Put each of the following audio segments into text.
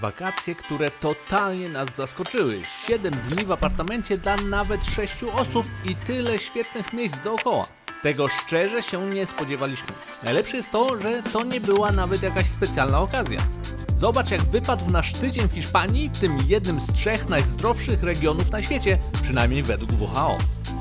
Wakacje, które totalnie nas zaskoczyły. 7 dni w apartamencie dla nawet 6 osób i tyle świetnych miejsc dookoła. Tego szczerze się nie spodziewaliśmy. Najlepsze jest to, że to nie była nawet jakaś specjalna okazja. Zobacz jak wypadł nasz tydzień w Hiszpanii, w tym jednym z trzech najzdrowszych regionów na świecie, przynajmniej według WHO.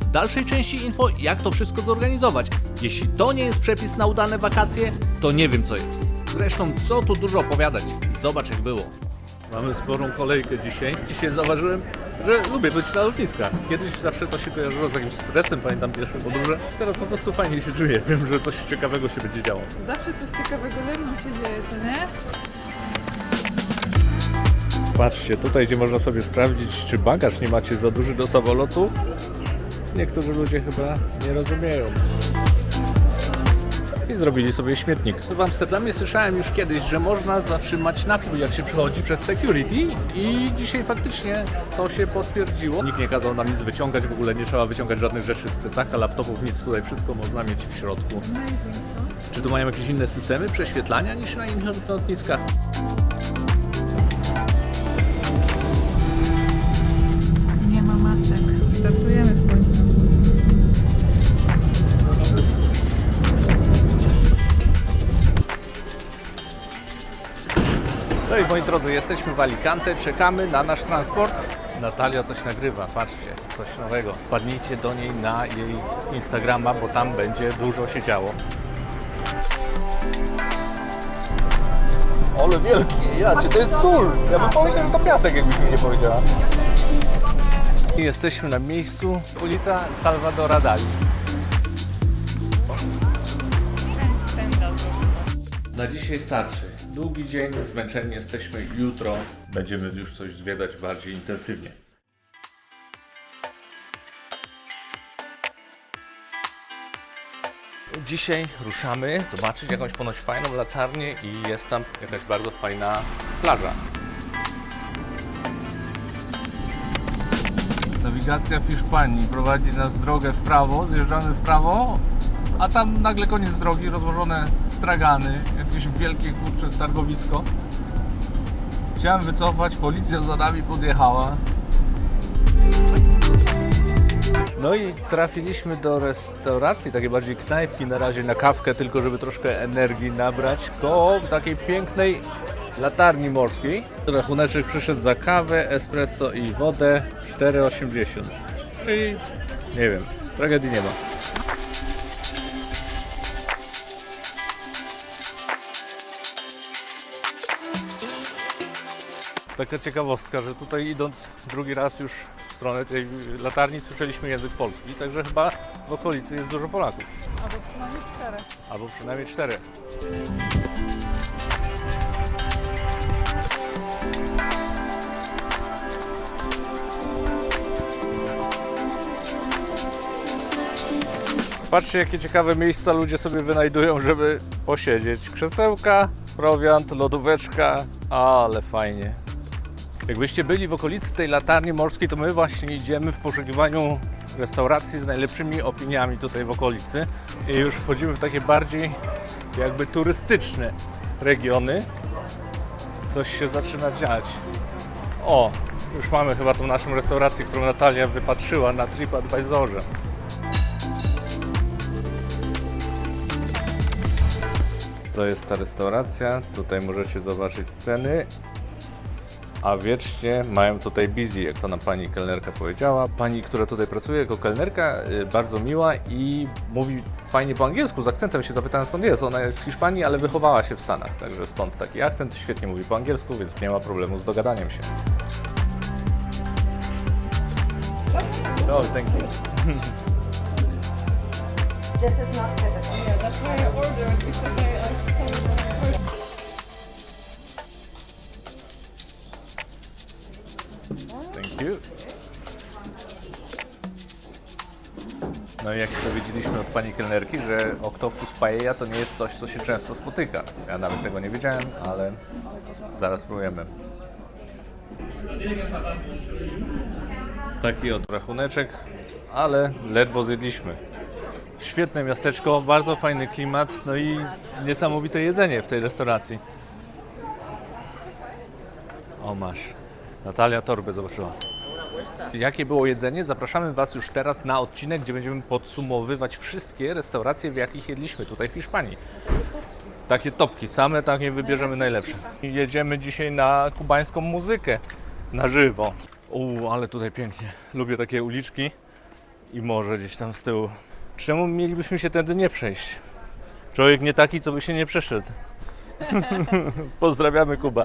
W dalszej części info, jak to wszystko zorganizować. Jeśli to nie jest przepis na udane wakacje, to nie wiem co jest. Zresztą, co tu dużo opowiadać. Zobacz jak było. Mamy sporą kolejkę dzisiaj. Dzisiaj zauważyłem, że lubię być na lotniskach. Kiedyś zawsze to się kojarzyło z jakimś stresem, pamiętam pierwsze podróże. Teraz po prostu fajnie się czuję. Wiem, że coś ciekawego się będzie działo. Zawsze coś ciekawego ze mną się dzieje, co nie? Patrzcie, tutaj gdzie można sobie sprawdzić, czy bagaż nie macie za duży do samolotu. Niektórzy ludzie chyba nie rozumieją. Zrobili sobie śmietnik. W Amsterdamie słyszałem już kiedyś, że można zatrzymać napój, jak się przechodzi przez security i dzisiaj faktycznie to się potwierdziło. Nikt nie kazał nam nic wyciągać, w ogóle nie trzeba wyciągać żadnych rzeczy z plecaka, laptopów, nic tutaj, wszystko można mieć w środku. Amazing, co? Czy tu mają jakieś inne systemy prześwietlania niż na innych lotniskach? No i moi drodzy, jesteśmy w Alicante, czekamy na nasz transport. Natalia coś nagrywa, patrzcie, coś nowego. Wpadnijcie do niej na jej Instagrama, bo tam będzie dużo się działo. Ale wielki, ja to jest sól. Ja bym pomyślał, że to piasek, jakbyś mi nie powiedziała. I jesteśmy na miejscu, ulica Salvadora Dali. Na dzisiaj starczy. Długi dzień, zmęczeni jesteśmy. Jutro będziemy już coś zwiedzać bardziej intensywnie. Dzisiaj ruszamy zobaczyć jakąś ponoć fajną latarnię i jest tam jakaś bardzo fajna plaża. Nawigacja w Hiszpanii prowadzi nas drogę w prawo, zjeżdżamy w prawo, a tam nagle koniec drogi, rozłożone stragany, jakieś wielkie kurcze targowisko. Chciałem wycofać, policja za nami podjechała. No i trafiliśmy do restauracji, takiej bardziej knajpki na razie na kawkę, tylko żeby troszkę energii nabrać, koło takiej pięknej latarni morskiej. Rachuneczek przyszedł za kawę, espresso i wodę 4,80. Czyli nie wiem, tragedii nie ma. Taka ciekawostka, że tutaj idąc drugi raz już w stronę tej latarni słyszeliśmy język polski, także chyba w okolicy jest dużo Polaków. Albo przynajmniej cztery. Albo przynajmniej cztery. Patrzcie, jakie ciekawe miejsca ludzie sobie wynajdują, żeby posiedzieć. Krzesełka, prowiant, lodóweczka, ale fajnie. Jakbyście byli w okolicy tej latarni morskiej, to my właśnie idziemy w poszukiwaniu restauracji z najlepszymi opiniami tutaj w okolicy i już wchodzimy w takie bardziej jakby turystyczne regiony. Coś się zaczyna dziać. O, już mamy chyba tą naszą restaurację, którą Natalia wypatrzyła na TripAdvisorze. To jest ta restauracja, tutaj możecie zobaczyć ceny a wiecznie mają tutaj busy, jak to nam pani kelnerka powiedziała. Pani, która tutaj pracuje jako kelnerka, y, bardzo miła i mówi fajnie po angielsku, z akcentem się zapytałem skąd jest. Ona jest z Hiszpanii, ale wychowała się w Stanach, także stąd taki akcent. Świetnie mówi po angielsku, więc nie ma problemu z dogadaniem się. Oh, thank you. This is not typical. Yeah, that's why I ordered because I, I No i jak się dowiedzieliśmy od pani kelnerki, że oktopus paella to nie jest coś, co się często spotyka. Ja nawet tego nie wiedziałem, ale zaraz spróbujemy. Taki od rachuneczek, ale ledwo zjedliśmy. Świetne miasteczko, bardzo fajny klimat, no i niesamowite jedzenie w tej restauracji. O masz. Natalia torbę zobaczyła. Jakie było jedzenie? Zapraszamy Was już teraz na odcinek, gdzie będziemy podsumowywać wszystkie restauracje, w jakich jedliśmy tutaj w Hiszpanii. Takie topki, same takie wybierzemy najlepsze. Jedziemy dzisiaj na kubańską muzykę na żywo. Uuu, ale tutaj pięknie. Lubię takie uliczki i morze gdzieś tam z tyłu. Czemu mielibyśmy się tędy nie przejść? Człowiek nie taki, co by się nie przeszedł. Pozdrawiamy Kuba.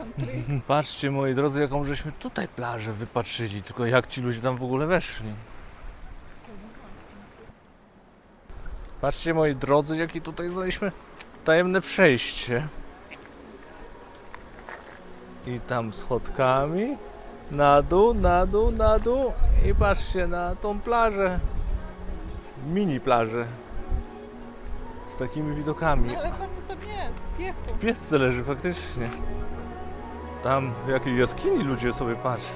Patrzcie moi drodzy, jaką żeśmy tutaj plażę wypatrzyli, tylko jak ci ludzie tam w ogóle weszli. Patrzcie moi drodzy, jakie tutaj znaleźliśmy tajemne przejście. I tam schodkami na dół, na dół, na dół i patrzcie na tą plażę. Mini plażę. Z takimi widokami. Ale co tam jest, piechu. W piesce leży faktycznie. Tam w jakiej jaskini ludzie sobie patrz.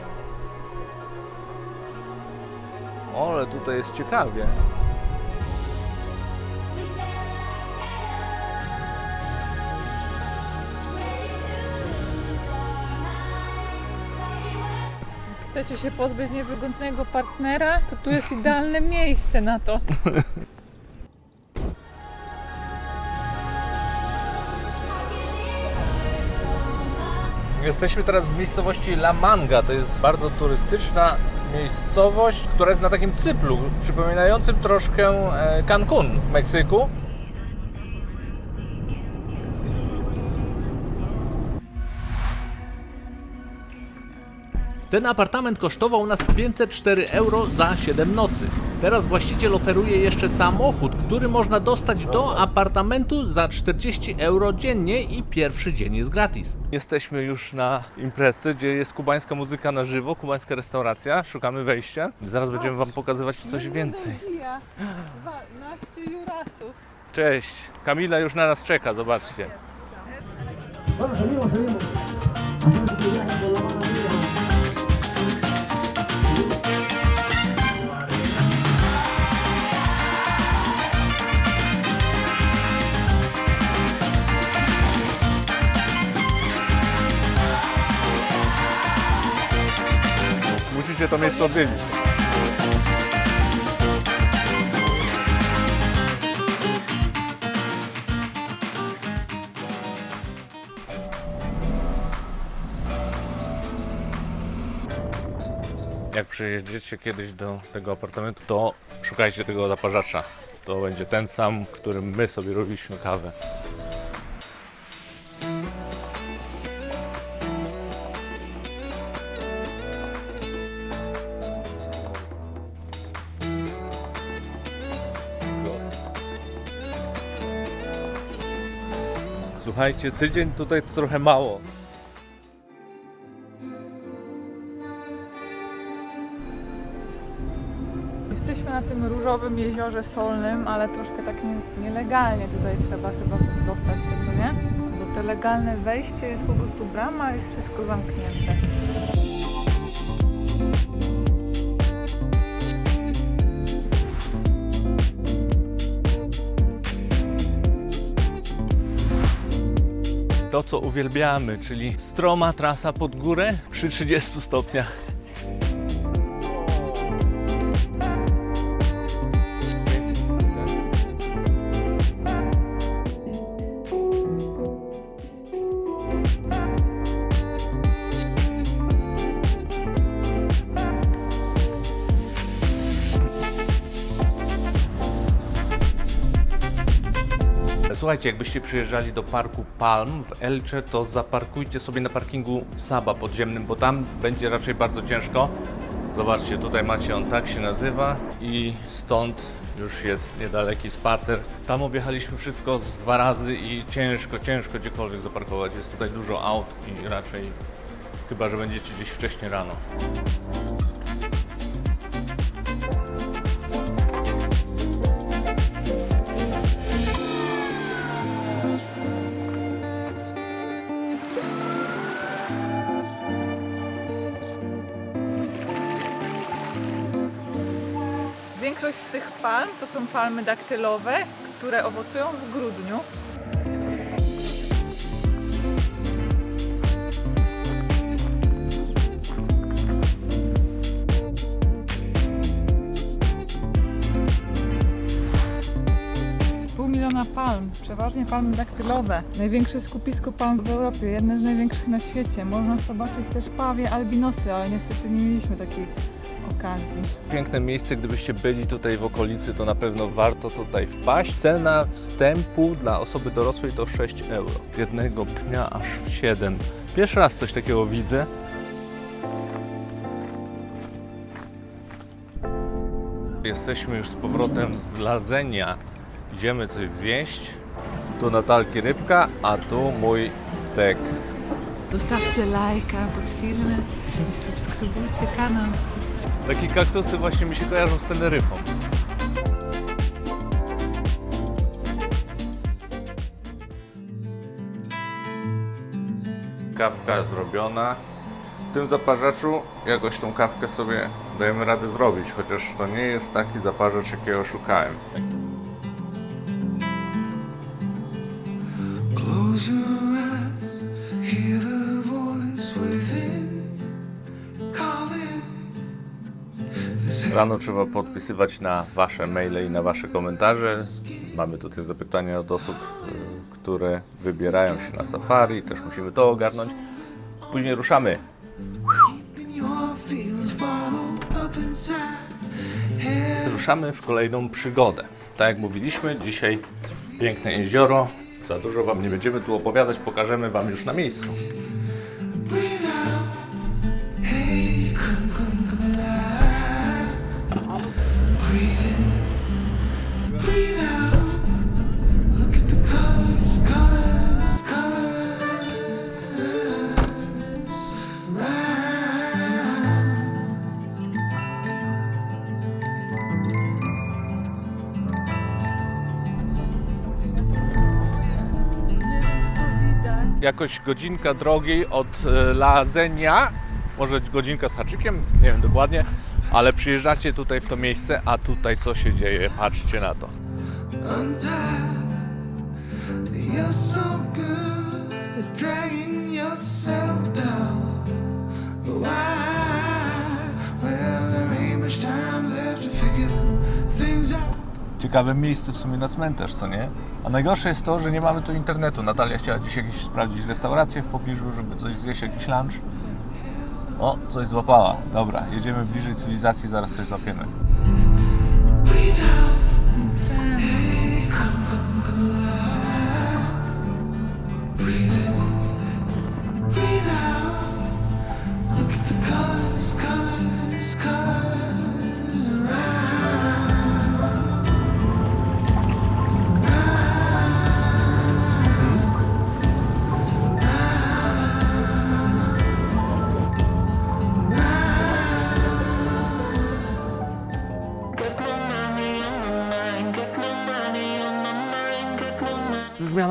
Ale tutaj jest ciekawie. Chcecie się pozbyć niewygodnego partnera, to tu jest idealne miejsce na to. Jesteśmy teraz w miejscowości La Manga. To jest bardzo turystyczna miejscowość, która jest na takim cyplu, przypominającym troszkę e, Cancun w Meksyku. Ten apartament kosztował nas 504 euro za 7 nocy. Teraz właściciel oferuje jeszcze samochód, który można dostać do apartamentu za 40 euro dziennie i pierwszy dzień jest gratis. Jesteśmy już na imprezie, gdzie jest kubańska muzyka na żywo, kubańska restauracja. Szukamy wejścia. Zaraz będziemy Wam pokazywać coś więcej. 12 jurasów. Cześć, Kamila już na nas czeka, zobaczcie. Musicie to miejsce odwiedzić. Jak przyjedziecie kiedyś do tego apartamentu, to szukajcie tego zaparzacza. To będzie ten sam, którym my sobie robiliśmy kawę. Słuchajcie, tydzień tutaj to trochę mało. Jesteśmy na tym różowym jeziorze solnym, ale troszkę tak nie, nielegalnie tutaj trzeba chyba dostać się, co nie? Bo to legalne wejście jest po prostu brama, jest wszystko zamknięte. To, co uwielbiamy, czyli stroma trasa pod górę przy 30 stopniach. Słuchajcie, jakbyście przyjeżdżali do parku Palm w Elche, to zaparkujcie sobie na parkingu Saba podziemnym, bo tam będzie raczej bardzo ciężko. Zobaczcie, tutaj macie, on tak się nazywa i stąd już jest niedaleki spacer. Tam objechaliśmy wszystko z dwa razy i ciężko, ciężko gdziekolwiek zaparkować. Jest tutaj dużo aut i raczej chyba, że będziecie gdzieś wcześnie rano. Większość z tych palm to są palmy daktylowe, które owocują w grudniu. Pół miliona palm, przeważnie palmy daktylowe. Największe skupisko palm w Europie, jedne z największych na świecie. Można zobaczyć też pawie albinosy, ale niestety nie mieliśmy takich okazji. Piękne miejsce, gdybyście byli tutaj w okolicy, to na pewno warto tutaj wpaść. Cena wstępu dla osoby dorosłej to 6 euro. Z jednego dnia aż 7. Pierwszy raz coś takiego widzę. Jesteśmy już z powrotem w Lazenia. Idziemy coś zjeść. Tu Natalki rybka, a tu mój stek. Zostawcie lajka pod filmem i subskrybujcie kanał. Takie kaktusy właśnie mi się kojarzą z Teneryfą. Kawka zrobiona. W tym zaparzaczu jakoś tą kawkę sobie dajemy radę zrobić, chociaż to nie jest taki zaparzacz, jakiego szukałem. Close your Rano trzeba podpisywać na Wasze maile i na Wasze komentarze. Mamy tutaj zapytania od osób, y, które wybierają się na safari. Też musimy to ogarnąć. Później ruszamy. Ruszamy w kolejną przygodę. Tak jak mówiliśmy, dzisiaj piękne jezioro. Za dużo Wam nie będziemy tu opowiadać, pokażemy Wam już na miejscu. Jakoś godzinka drogi od e, Lazenia, może godzinka z haczykiem, nie wiem dokładnie, ale przyjeżdżacie tutaj w to miejsce, a tutaj co się dzieje, patrzcie na to. Why? Well, there ain't much time left out. Ciekawe miejsce w sumie na cmentarz, co nie? A najgorsze jest to, że nie mamy tu internetu. Natalia chciała dziś jakieś sprawdzić restaurację w pobliżu, żeby coś zjeść, jakiś lunch. O, coś złapała. Dobra, jedziemy bliżej cywilizacji, zaraz coś złapiemy.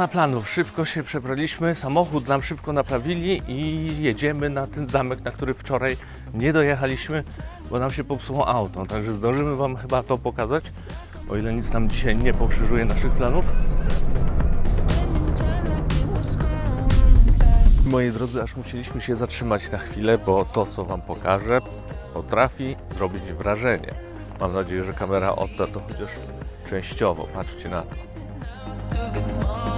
Zmiana planów. Szybko się przebraliśmy, samochód nam szybko naprawili i jedziemy na ten zamek, na który wczoraj nie dojechaliśmy, bo nam się popsuło auto. Także zdążymy Wam chyba to pokazać, o ile nic nam dzisiaj nie pokrzyżuje naszych planów. Moi drodzy, aż musieliśmy się zatrzymać na chwilę, bo to, co Wam pokażę, potrafi zrobić wrażenie. Mam nadzieję, że kamera odda to chociaż częściowo. Patrzcie na to.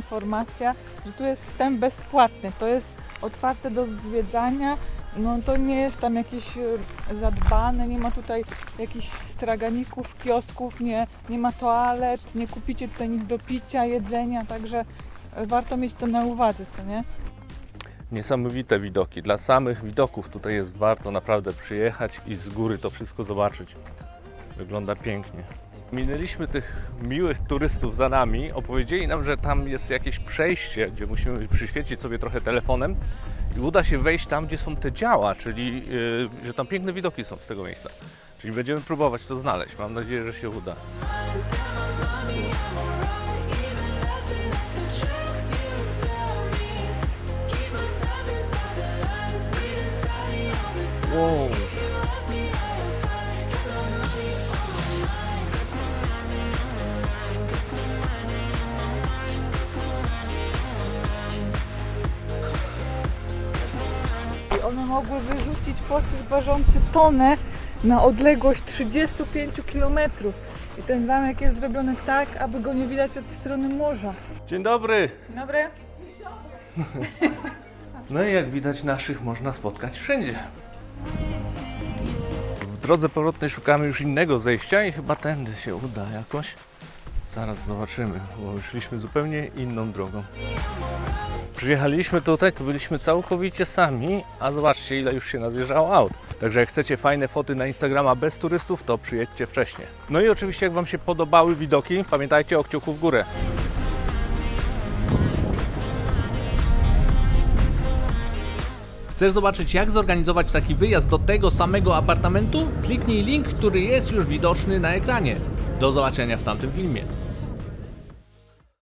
Informacja, że tu jest wstęp bezpłatny, to jest otwarte do zwiedzania, no to nie jest tam jakieś zadbane, nie ma tutaj jakichś straganików, kiosków, nie, nie ma toalet, nie kupicie tutaj nic do picia, jedzenia, także e, warto mieć to na uwadze, co nie? Niesamowite widoki. Dla samych widoków tutaj jest warto naprawdę przyjechać i z góry to wszystko zobaczyć. Wygląda pięknie. Minęliśmy tych miłych turystów za nami. Opowiedzieli nam, że tam jest jakieś przejście, gdzie musimy przyświecić sobie trochę telefonem i uda się wejść tam, gdzie są te działa, czyli yy, że tam piękne widoki są z tego miejsca. Czyli będziemy próbować to znaleźć. Mam nadzieję, że się uda. keep mogły wyrzucić pocisk ważący tonę na odległość 35 km. I ten zamek jest zrobiony tak, aby go nie widać od strony morza. Dzień dobry. Dobry? No i jak widać naszych można spotkać wszędzie. W drodze powrotnej szukamy już innego zejścia i chyba tędy się uda jakoś. Zaraz zobaczymy, bo szliśmy zupełnie inną drogą. Przyjechaliśmy tutaj, to byliśmy całkowicie sami, a zobaczcie ile już się nazjeżdżało aut. Także jak chcecie fajne foty na Instagrama bez turystów, to przyjedźcie wcześniej. No i oczywiście jak Wam się podobały widoki, pamiętajcie o kciuku w górę. Chcesz zobaczyć jak zorganizować taki wyjazd do tego samego apartamentu? Kliknij link, który jest już widoczny na ekranie. Do zobaczenia w tamtym filmie.